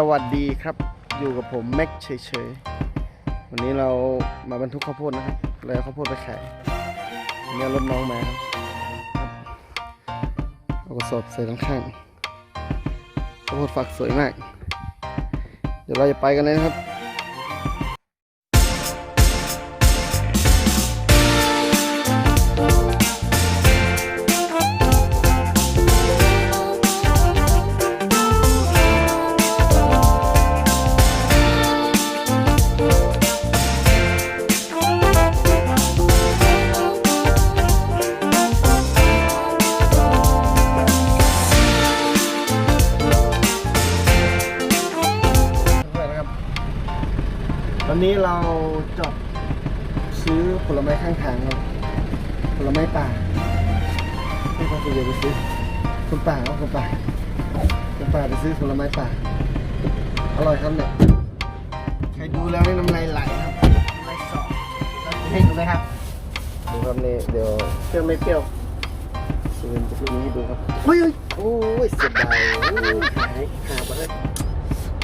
สวัสดีครับอยู่กับผมแม็กเฉยๆ วันนี้เรามาบรรทุกข้าวโพดนะครับเลยเอาข้าวโพดไปขายเนี่ยรถน้องมาครับเอากระสอบใส่ข้างๆข้าวโพดฝักสวยมาก เดี๋ยวเราจะไปกันเลยนะครับ ตอนนี้เราจอดซื้อผลไม้ข้างทางครับผลไม้ป่าให้เขาไปเดี๋ยวไปซื้อคุณป่าครับคุณป่าคุณป่าไปซื้อผลไม้ป่า อร่อยครับเนี่ยใครดูแล้วนี่น้ำลายไหลครับน้ำลายสอให้ดูไหมครับดูครับนี่เดี๋ยวเปรี้ยวไม่เปรี้ยวซูมจะพูดนี้ให้ดูครับเฮ้ยโอ้ยเสียดายโอ้ยหายหาไปเลย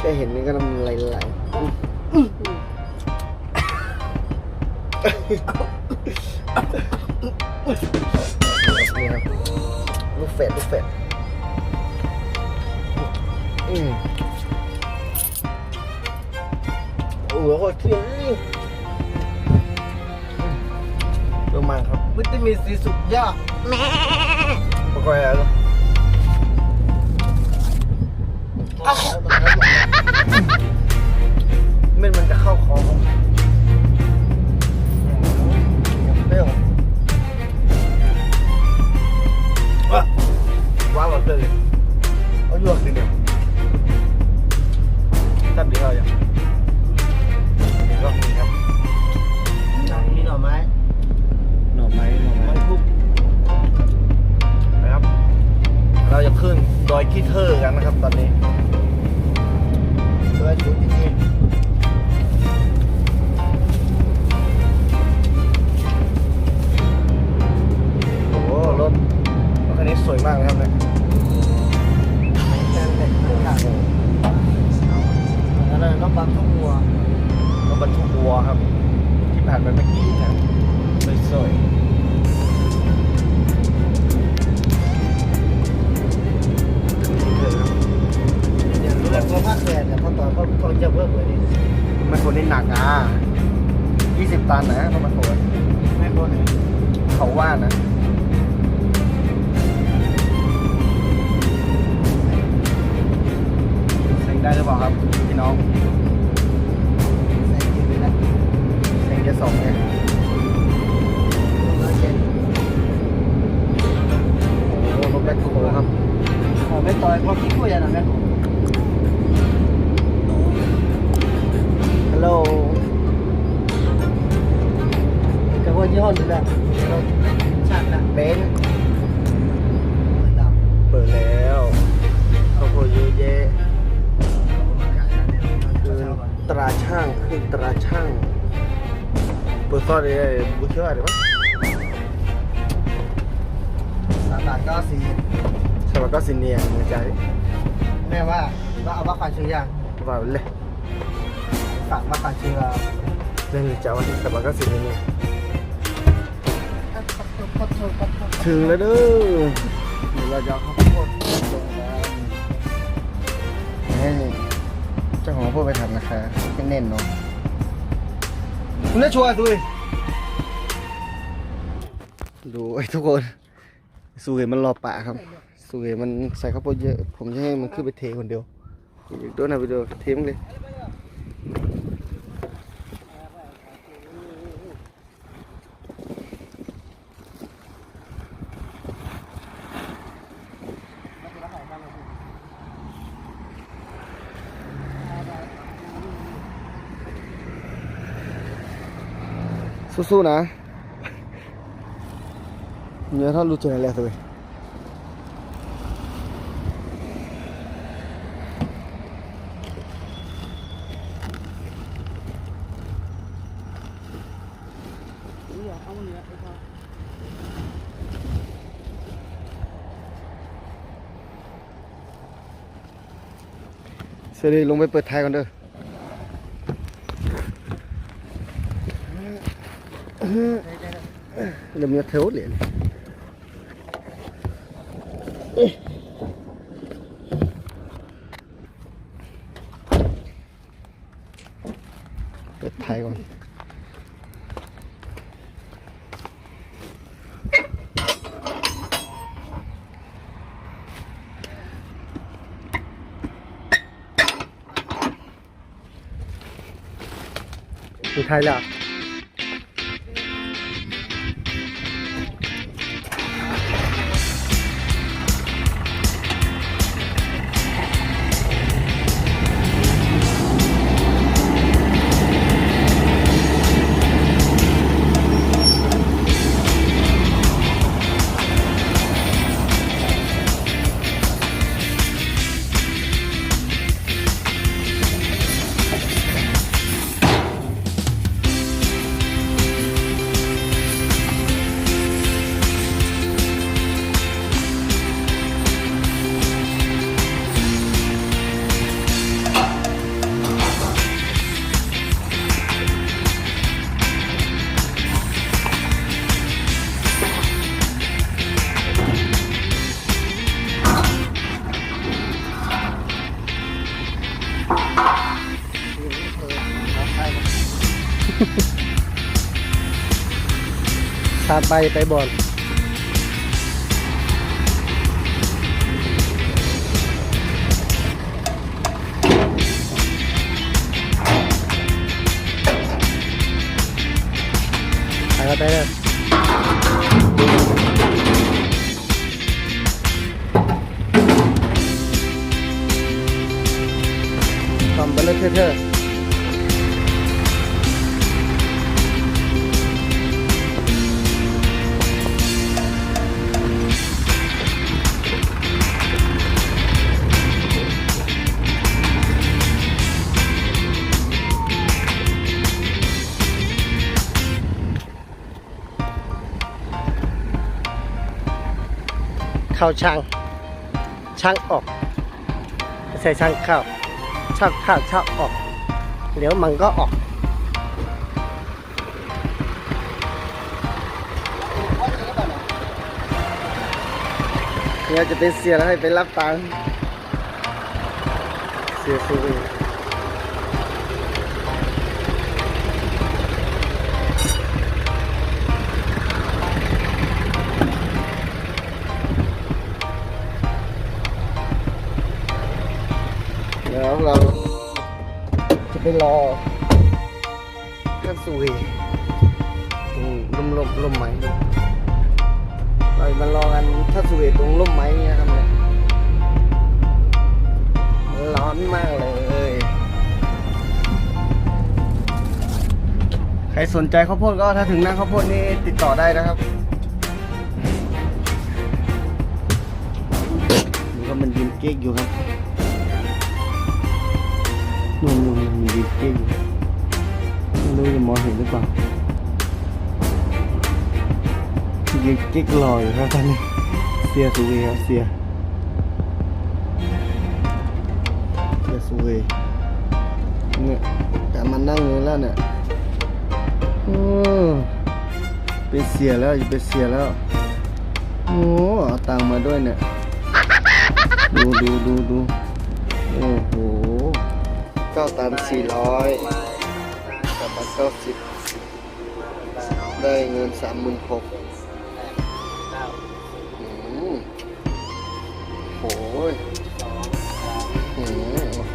ได้เห็นนี่ก็น้ำลายไหลอื้อ นี่ครับลูกเฟดลูกเฟดอืมโอ้โหโคตรเที่ยงดูมันครับวิตามินซีสุดยอดปกติแล้วเม็ดมันจะเข้าคอผม ดอยขี้เทอร์กันนะครับตอนนี้เพื่อจุดจริงโอ้โหรถรถคันนี้สวยมากเลยครับเนี่ยๆแทนเด็กทุกอย่างแล้วเลยต้องบังทุกหัวรถบรรทุกวัวครับ ที่ผ่านไปเมื่อกี้นะครับสวยๆ เนี่ยพอต่อเขาเขาจะเพิ่มเลยดิมันคนนี่หนักอะ20ตันนะต้องมาโขนไม่พ้นเลยเขาว่านะเซ็งได้หรือเปล่าครับพี่น้อง แต่ว่ายี่ห้อนี้แหละรถชาตินะเบนซ์ดำเปิดแล้วข้าวโพดเยอะแยะคือตราช่างคือตราช่างเปิดซอยเลยบุเชื่ออะไรวะสามบาทเก้าสิบสวัสดีก็สิเนียในใจแม่ว่าว่าเอาว่าขวัญชื่อยังว่าเลยฝากว่าขวัญชื่อเราเล่นจะวันที่สวัสดีก็สิเนีย ขอโทษขอโทษถึงแล้วเด้อเดี๋ยวเราจะเอาข้าวโพดลงแล้วให้เจ้าของข้าวโพดไปทำนะคะให้เน้นเนาะคุณได้ชัวร์ดูดิดูไอ้ทุกคนสูเห็นมันรอป่าครับ สูเห็นมันใส่ข้าวโพดเยอะ ผมจะให้มันขึ้นไปเทคนเดียวตัวหน่ะไปดูเทมงเลย สู้ๆนะเนื้อทอดรู้จักอะไรตัวเสสวัสดีลงไปเปิดท้ายก่อนเด้อ เดี๋ยวมันจะ เทวเหรียญเปิดท้ายก่อนสุดท้ายแล้วไปไปบอลไปแล้วไปเลย เข้าช่าง ช่างออกใส่ช่างเข้าช่างเข้าช่างออกเดี๋ยวมันก็ออกเนี่ยจะเป็นเสียแล้วให้ไปรับตังค์เสียสูง เดี๋ยวเราจะไปรอท่านสุยตรงร่มร่มร่มไม้เรามารอกันท่านสุยตรงร่มไม้เนี่ยครับเนี่ยร้อนมากเลย ใครสนใจข้าวโพดก็ถ้าถึงหน้าข้าวโพดนี่ติดต่อได้นะครับมันยินเก๊กอยู่ครับ นู่นนู่นมันยินเก๊กอยู่ไม่รู้จะมองเห็นหรือเปล่ายิงเก๊กลอยครับท่านนี้เสียสุเวครับเสียเสียสุเวเนี่ยแต่มันนั่งอยู่แล้วเนี่ยอือเป็นเสียแล้วอย่าเป็นเสียแล้วโอ้เอาตังมาด้วยเนี่ย ดูดูดูดูโอ้โห เก้าตันสี่ร้อยกับบัตรเก้าสิบได้เงินสามหมื่นหกโอ้ยอืมโอ้โห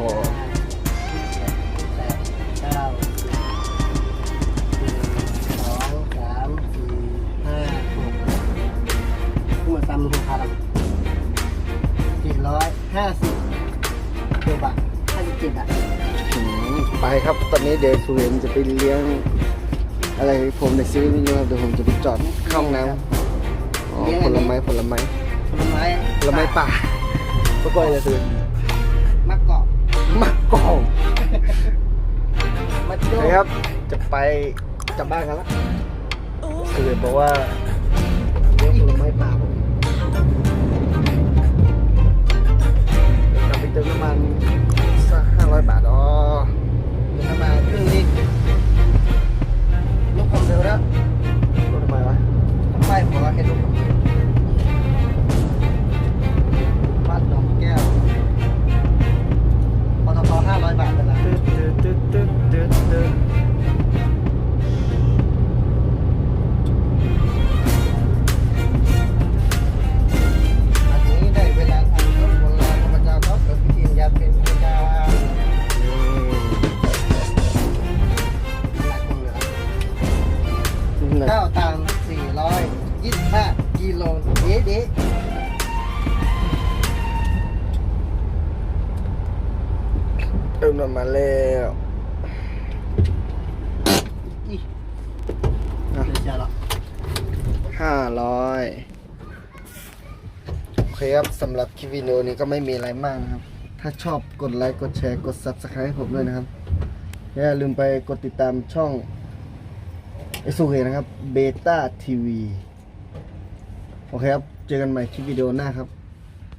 เก้าสิบหนึ่งสองสามสี่ห้าหกมาจำดูนะพ่อเจ็ดร้อยห้าสิบตัวบาทห้าสิบเจ็ดอะ ไปครับ ตอนนี้เดี๋ยวสุเรนจะไปเลี้ยง อะไรผมในซีรีส์นี้ครับเดี๋ยวผมจะไปจอดเข้าห้องน้ำอ๋อผลไม้ผลไม้ผลไม้ผลไม้ป่าประกอบอะไรสุเรนมะกอกมะกอกมะโจ้นะครับ จะไปกลับบ้านกันละสุเรนบอกว่าเลี้ยงผลไม้ป่าผมกลับไปเติมน้ำมันสักห้าเ Look on the wrap. ห้าร้อยโอเคครับสำหรับคลิปวิดีโอนี้ก็ไม่มีอะไรมากนะครับ ถ้าชอบกดไลค์ กดแชร์ กด Subscribe ให้ผมด้วยนะครับ อย่าลืมไปกดติดตามช่องเอสุเนะครับเบต้าทีวีโอเคครับ เจอกันใหม่คลิปวิดีโอหน้าครับ